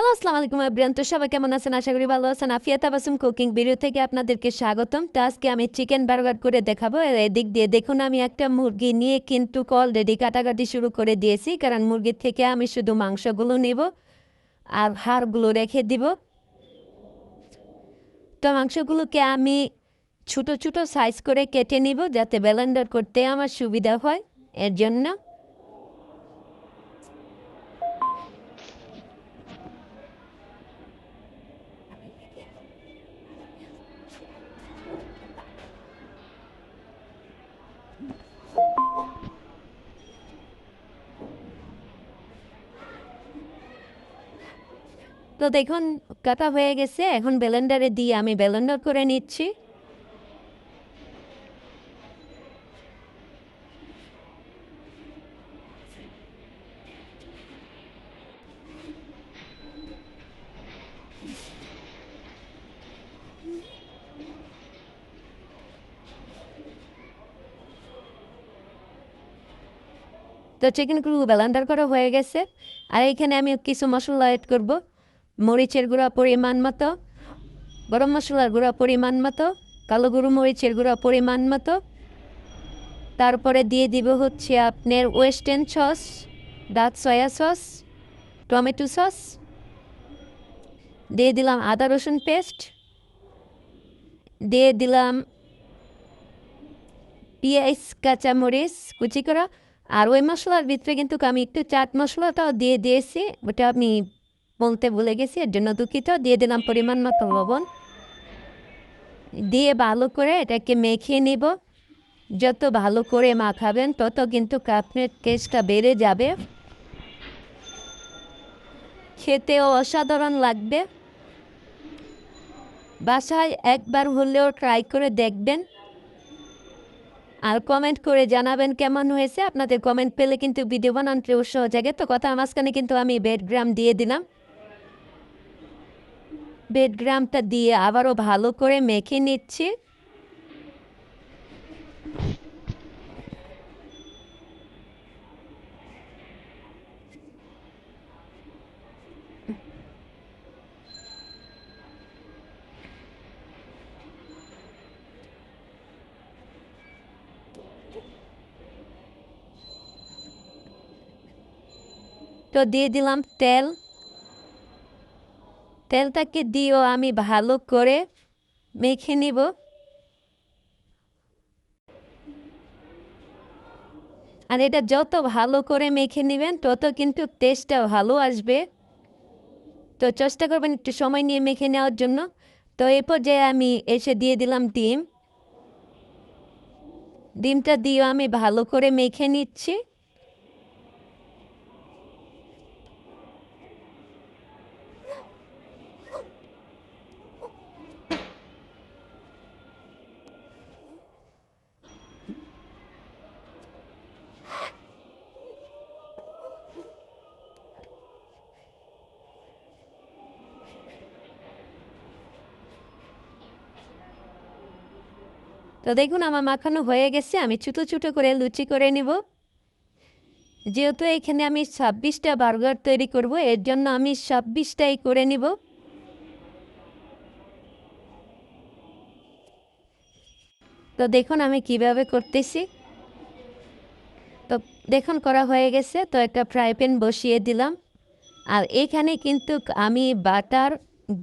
Hello আসসালামু আলাইকুম everyone তো সবাই কেমন আছেন? আশা করি ভালো আছেন। আফিয়া তাবাসুম কুকিং ভিডিও থেকে আপনাদেরকে স্বাগতম। তো আজকে আমি চিকেন বার্গার করে দেখাবো। এদিক দিয়ে দেখুন, আমি একটা মুরগি নিয়ে কিন্তু অলরেডি কাটাকাটি শুরু করে দিয়েছি, কারণ মুরগির থেকে আমি শুধু মাংসগুলো নেব আর হাড়গুলো রেখে দিব। তো মাংসগুলোকে আমি ছোটো ছোটো সাইজ করে কেটে নিব, যাতে ব্লেন্ডার করতে আমার সুবিধা হয়। এর জন্য তো দেখুন কাটা হয়ে গেছে, এখন ব্লেন্ডারে দিয়ে আমি ব্লেন্ডার করে নিচ্ছি। তো চিকেনগুলো ব্লেন্ডার করা হয়ে গেছে, আর এখানে আমি কিছু মশলা অ্যাড করব। মরিচের গুঁড়া পরিমাণ মতো গরম মশলার গুঁড়া পরিমাণ মতো কালো গুঁড়ো মরিচের গুঁড়া পরিমাণ মতো তারপরে দিয়ে দিব হচ্ছে আপনার western sauce dark soya sauce tomato sauce দিয়ে দিলাম আদা রসুন পেস্ট দিয়ে দিলাম পেঁয়াজ কাঁচামরিচ কুচি করা আর ওই মশলার ভিতরে কিন্তু আমি একটু চাট মশলাটাও দিয়ে দিয়েছি ওটা আমি বলতে ভুলে গেছি, এর জন্য দুঃখিত। দিয়ে দিলাম পরিমাণ মতো লবণ। দিয়ে ভালো করে এটাকে মেখে নিব। যত ভালো করে মাখাবেন, তত কিন্তু আপনার টেস্টটা বেড়ে যাবে। খেতেও অসাধারণ লাগবে। বাসায় একবার হলেও ট্রাই করে দেখবেন। আর কমেন্ট করে জানাবেন কেমন হয়েছে। আপনাদের কমেন্ট পেলে কিন্তু ভিডিও বানানোতে উৎসাহ জাগে তো কথা মাঝখানে কিন্তু আমি বেড গ্রাম দিয়ে দিলাম। বেড গ্রামটা দিয়ে আবারও ভালো করে মেখে নিচ্ছি। তো দিয়ে দিলাম তেল। তেলটাকে দিয়েও আমি ভালো করে মেখে নিব। আর এটা যত ভালো করে মেখে নেবেন, তত কিন্তু টেস্টটা ভালো আসবে। তো চেষ্টা করবেন একটু সময় নিয়ে মেখে নেওয়ার জন্য। তো এই পর্যায়ে আমি এসে দিয়ে দিলাম ডিম। ডিমটা দিয়েও আমি ভালো করে মেখে নিচ্ছি। তো দেখুন, আমার মাখানো হয়ে গেছে। আমি ছোটো ছোটো করে লুচি করে নিব। যেহেতু এখানে আমি ছাব্বিশটা বার্গার তৈরি করব, এর জন্য আমি ছাব্বিশটাই করে নিব। তো দেখুন, আমি কীভাবে করতেছি। তো দেখুন, করা হয়ে গেছে। তো একটা ফ্রাই প্যান বসিয়ে দিলাম। আর এখানে কিন্তু আমি বাটার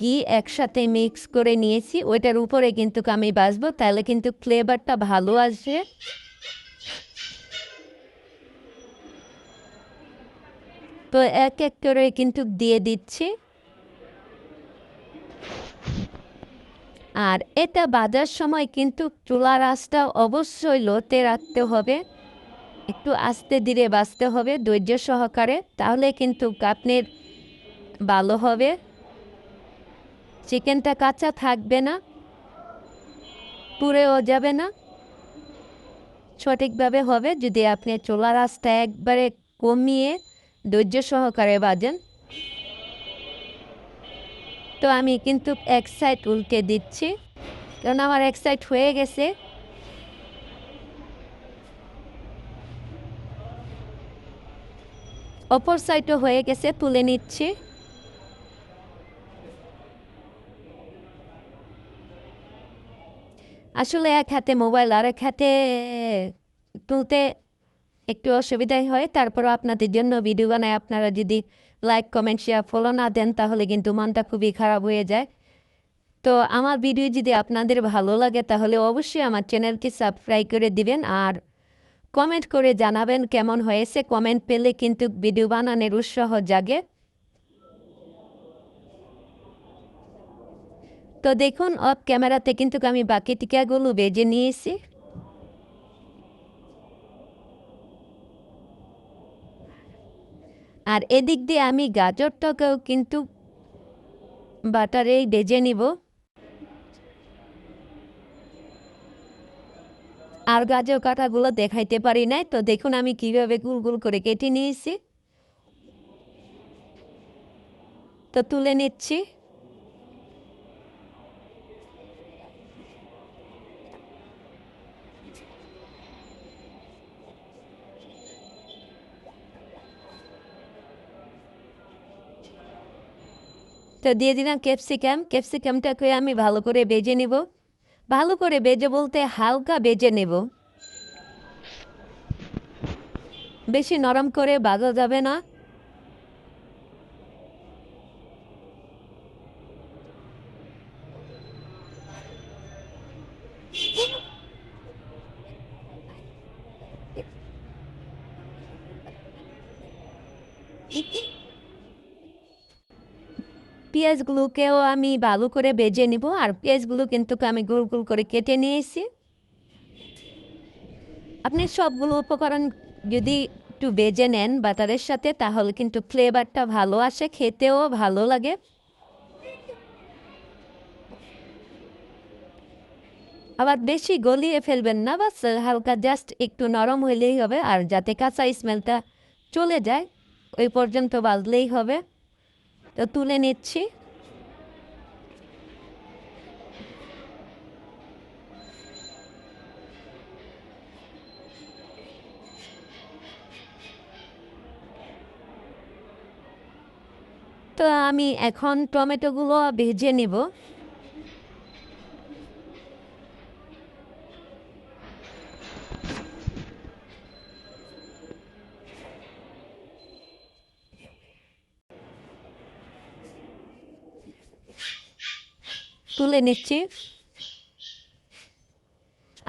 ঘি একসাথে মিক্স করে নিয়েছি, ওইটার উপরে কিন্তু আমি বাসবো তাহলে কিন্তু ফ্লেভারটা ভালো আসবে। তো এক এক করে কিন্তু দিয়ে দিচ্ছি। আর এটা বাজার সময় কিন্তু চুলার আঁচটা অবশ্যই লোতে রাখতে হবে। একটু আস্তে ধীরে বাঁচতে হবে, ধৈর্য সহকারে, তাহলে কিন্তু আপনার ভালো হবে। চিকেনটা কাঁচা থাকবে না, পুড়েও যাবে না। সঠিকভাবে হবে যদি আপনি চোলা রাস্তা একবারে কমিয়ে ধৈর্য সহকারে বাজেন। তো আমি কিন্তু এক সাইড উল্টে দিচ্ছি, কারণ আমার এক সাইড হয়ে গেছে। অপর সাইডও হয়ে গেছে, তুলে নিচ্ছি। আসলে এক হাতে মোবাইল আর এক হাতে, তুলতে একটু অসুবিধাই হয়। তারপরও আপনাদের জন্য ভিডিও বানায় আপনারা যদি লাইক কমেন্ট শেয়ার ফলো না দেন, তাহলে কিন্তু মনটা খুবই খারাপ হয়ে যায়। তো আমার ভিডিও যদি আপনাদের ভালো লাগে, তাহলে অবশ্যই আমার চ্যানেলটি সাবস্ক্রাইব করে দিবেন আর কমেন্ট করে জানাবেন কেমন হয়েছে। কমেন্ট পেলে কিন্তু ভিডিও বানানোর উৎসাহ জাগে। তো দেখুন, অফ ক্যামেরাতে কিন্তু আমি বাকি টিকাগুলো বেজে নিয়েছি। আর এদিক দিয়ে আমি গাজরটাকেও কিন্তু বাটারেই বেজে নিব। আর গাজর কাটাগুলো দেখাইতে পারি নাই, তো দেখুন আমি কীভাবে গুল গুল করে কেটে নিয়েছি। তো তুলে নিচ্ছি। তো দিয়ে দিলাম ক্যাপসিকাম ক্যাপসিকামটাকে আমি ভালো করে বেজে নেব। ভালো করে বেজে বলতে হালকা বেজে নেব। বেশি নরম করে বাজা যাবে না। পেঁয়াজগুলোকেও আমি ভালো করে বেজে নিব আর পেঁয়াজগুলো কিন্তু আমি গোল গোল করে কেটে নিয়েছি। আপনি সবগুলো উপকরণ যদি একটু বেজে নেন বাটারের সাথে, তাহলে কিন্তু ফ্লেভারটা ভালো আসে, খেতেও ভালো লাগে। আবার বেশি গলিয়ে ফেলবেন না, বাস হালকা জাস্ট একটু নরম হইলেই হবে আর যাতে কাঁচা স্মেলটা চলে যায়, ওই পর্যন্ত বাজলেই হবে। তো তুলে নিচ্ছি। তো আমি এখন টমেটোগুলো ভেজে নিব। তুলে নিচ্ছি।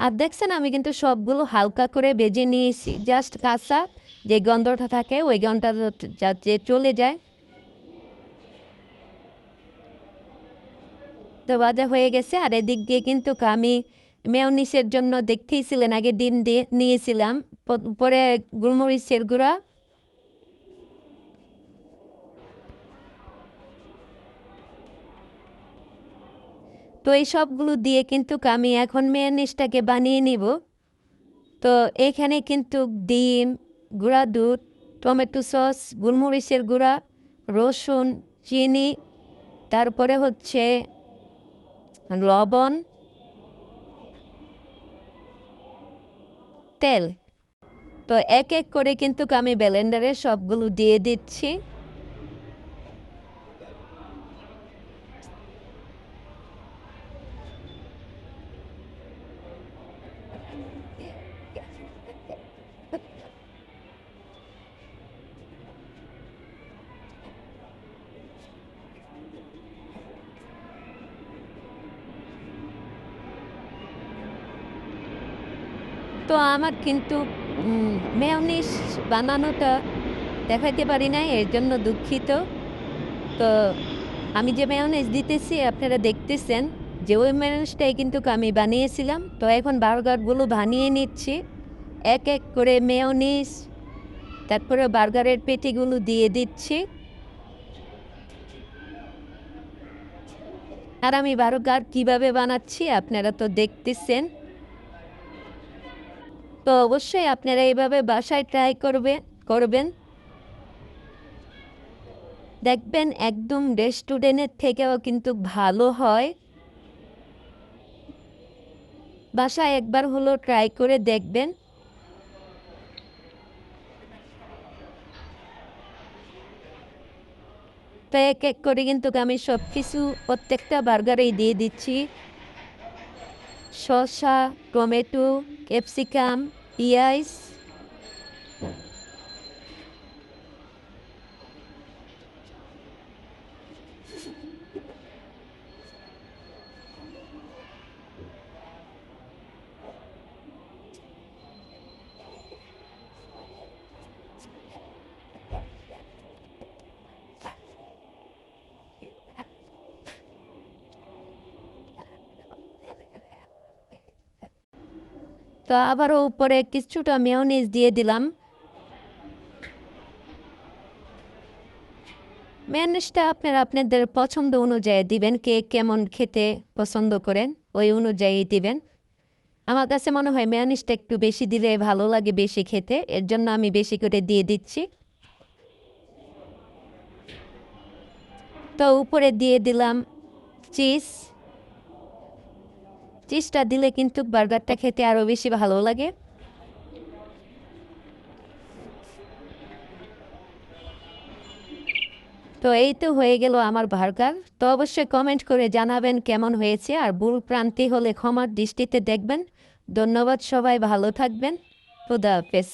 আর দেখছেন, আমি কিন্তু সবগুলো হালকা করে বেজে নিয়েছি। জাস্ট কাঁচা যে গন্ধটা থাকে, ওই গন্ধটা যাতে চলে যায়। তো ভাজা হয়ে গেছে। আর এদিক দিয়ে কিন্তু আমি মেয়নিসের জন্য দেখতেইছিলেন আগে ডিম দিয়ে নিয়েছিলাম। পরে গোলমরিচের গুঁড়া তো এই সবগুলো দিয়ে কিন্তু আমি এখন মেয়নিসটাকে বানিয়ে নিব। তো এখানে কিন্তু ডিম, গুঁড়া দুধ, টমেটো সস, গোলমরিচের গুঁড়া, রসুন, চিনি, তারপরে হচ্ছে লবণ, তেল। তো এক এক করে কিন্তু আমি ব্লেন্ডারে সবগুলো দিয়ে দিচ্ছি। তো আমার কিন্তু মেয়নিস বানানোটা দেখাইতে পারি নাই, এর জন্য দুঃখিত। তো আমি যে মেয়নিস দিতেছি, আপনারা দেখতেছেন যে ওই মেয়নিসটাই কিন্তু আমি বানিয়েছিলাম। তো এখন বার্গারগুলো বানিয়ে নিচ্ছি। এক এক করে মেয়নিস, তারপরে বার্গারের পেটিগুলো দিয়ে দিচ্ছি। আর আমি বার্গার কীভাবে বানাচ্ছি, আপনারা তো দেখতেছেন। তো অবশ্যই আপনারা এইভাবে বাসায় ট্রাই করবে করবেন। দেখবেন একদম রেস্টুরেন্টের থেকেও কিন্তু ভালো হয়। বাসায় একবার হলো ট্রাই করে দেখবেন। তো এক এক করে কিন্তু আমি সব কিছু প্রত্যেকটা বার্গারেই দিয়ে দিচ্ছি। শসা, টমেটো ক্যাপসিকাম পেঁয়াজ তো আবারও উপরে কিছুটা মেয়নিজ দিয়ে দিলাম। মেয়নিজটা আপনারা আপনাদের পছন্দ অনুযায়ী দিবেন, কে কেমন খেতে পছন্দ করেন, ওই অনুযায়ী দিবেন। আমার কাছে মনে হয় মেয়নিজটা একটু বেশি দিলে ভালো লাগে বেশি খেতে, এর জন্য আমি বেশি করে দিয়ে দিচ্ছি। তো উপরে দিয়ে দিলাম চিজ চিজটা দিলে কিন্তু বার্গারটা খেতে আরও বেশি ভালো লাগে। তো এই তো হয়ে গেল আমার বার্গার। তো অবশ্যই কমেন্ট করে জানাবেন কেমন হয়েছে আর ভুল প্রান্তি হলে ক্ষমার দৃষ্টিতে দেখবেন। ধন্যবাদ সবাই, ভালো থাকবেন। খুদা হাফেজ।